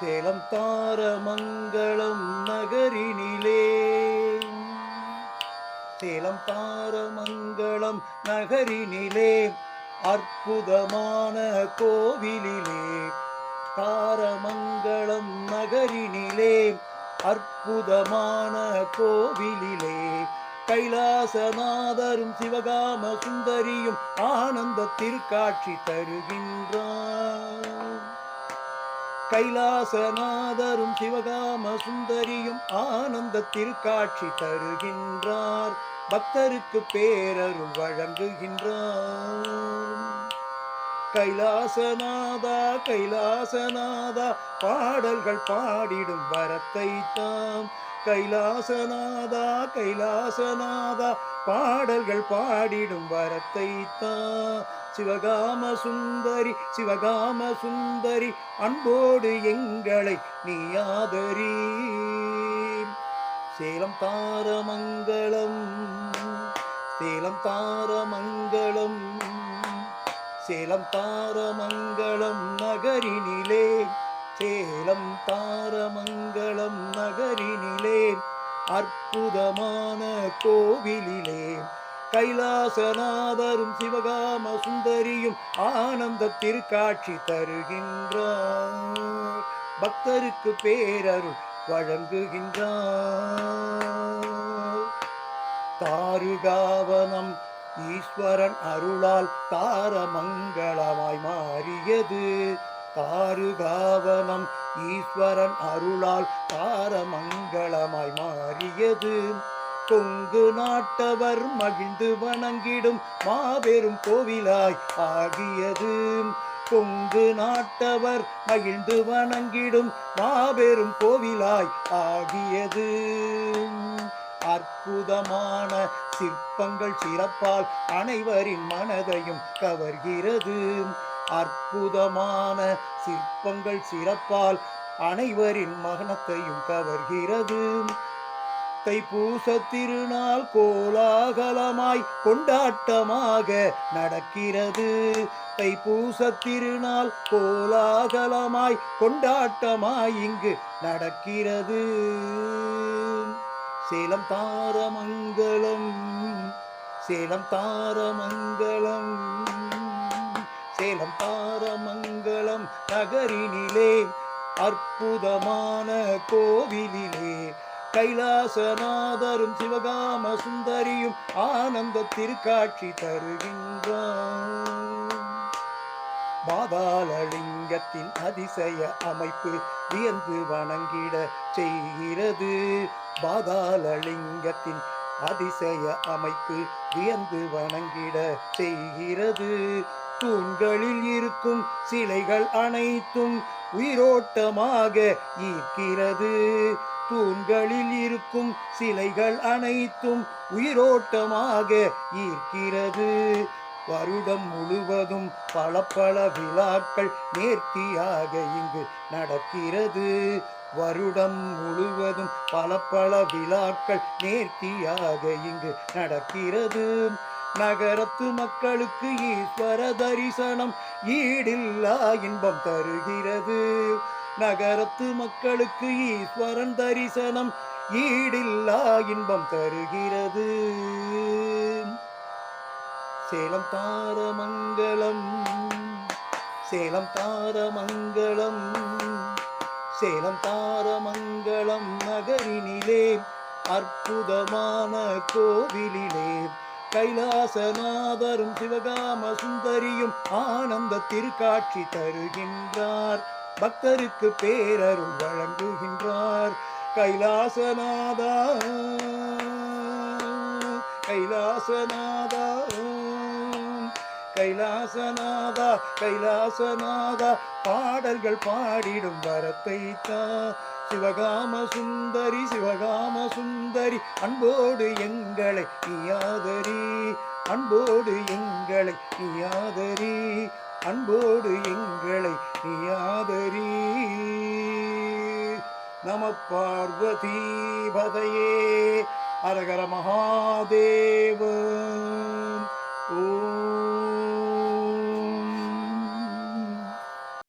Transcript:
சேலம் தாரமங்கலம் நகரினிலே. சேலம் தாரமங்கலம் நகரினிலே அற்புதமான கோவிலிலே. தாரமங்கலம் நகரினிலே அற்புதமான கோவிலிலே. கைலாசநாதரும் சிவகாம சுந்தரியும் ஆனந்த திருக்காட்சி தருகின்றார். கைலாசநாதரும் சிவகாம சுந்தரியும் ஆனந்த திருக்காட்சி தருகின்றார். பக்தருக்கு பேரருள் வழங்குகின்றார். கைலாசநாதா கைலாசநாதா பாடல்கள் பாடிடும் வரத்தை தாம். கைலாசநாதா கைலாசநாதா பாடல்கள் பாடிடும் வரத்தை தா சிவகாம சுந்தரி சிவகாம சுந்தரி அன்போடு எங்களை நீ ஆதரி. சேலம் தாரமங்கலம் சேலம் தாரமங்கலம் சேலம் தாரமங்கலம் நகரினிலே சேலம் தாரமங்கலம் நகரினிலே அற்புதமான கோவிலிலே கைலாசநாதரும் சிவகாம சுந்தரியும் ஆனந்த திருக்காட்சி தருகின்றார். பக்தருக்கு பேரருள் வழங்குகின்றார். தாருகாவனம் ஈஸ்வரன் அருளால் தாரமங்கலமாய் மாறியது. தாருகாவனம் ஈஸ்வரன் அருளால் தாரமங்கலமாய் மாறியது. கொங்கு நாட்டவர் மகிழ்ந்து வணங்கிடும் மாபெரும் கோவிலாய் ஆகியது. கொங்கு நாட்டவர் மகிழ்ந்து வணங்கிடும் மாபெரும் கோவிலாய் ஆகியது. அற்புதமான சிற்பங்கள் சிறப்பால் அனைவரின் மனதையும் கவர்கிறது. அற்புதமான சிற்பங்கள் சிறப்பால் அனைவரின் மகனத்தையும் கவர்கிறது. தைப்பூச திருநாள் கோலாகலமாய் கொண்டாட்டமாக நடக்கிறது. தைப்பூச திருநாள் கோலாகலமாய் கொண்டாட்டமாய் இங்கு நடக்கிறது. சேலம் தாரமங்கலம் சேலம் தாரமங்கலம். நகரினிலே அற்புதமான கோவிலிலே கைலாசநாதரும் சிவகாம சுந்தரியும் ஆனந்த திருக்காட்சி தருகின்றார் பாதாளலிங்கத்தின் அதிசய அமைப்பு வியந்து வணங்கிட செய்கிறது. பாதாளலிங்கத்தின் அதிசய அமைப்பு வியந்து வணங்கிட செய்கிறது. தூண்களில் இருக்கும் சிலைகள் அனைத்தும் உயிரோட்டமாக ஈர்க்கிறது தூண்களில் இருக்கும் சிலைகள் அனைத்தும் உயிரோட்டமாக ஈர்க்கிறது வருடம் முழுவதும் பல பல விழாக்கள் நேர்த்தியாக இங்கு நடக்கிறது. வருடம் முழுவதும் பல பல விழாக்கள் நேர்த்தியாக இங்கு நடக்கிறது. நகரத்து மக்களுக்கு ஈஸ்வர தரிசனம் ஈடில்லா இன்பம் தருகிறது. நகரத்து மக்களுக்கு ஈஸ்வரன் தரிசனம் ஈடில்லா இன்பம் தருகிறது. சேலம் தாரமங்கலம் சேலம் தாரமங்கலம் சேலம் தாரமங்கலம் நகரினிலே அற்புதமான கோவிலிலே கைலாசநாதரும் சிவகாம சுந்தரியும் ஆனந்த திருக்காட்சி தருகின்றார். பக்தருக்கு பேரருள் வழங்குகின்றார். கைலாசநாதா கைலாசநாதா கைலாசநாதா கைலாசநாதா பாடல்கள் பாடிடும் வரத்தை தான் சிவகாம சுந்தரி சிவகாம சுந்தரி அன்போடு எங்களை நீயாதரி. அன்போடு எங்களை நீயாதரி. அன்போடு எங்களை நீயாதரி. நம பார்வதி பதையே. அரகர மகாதேவ. ஓ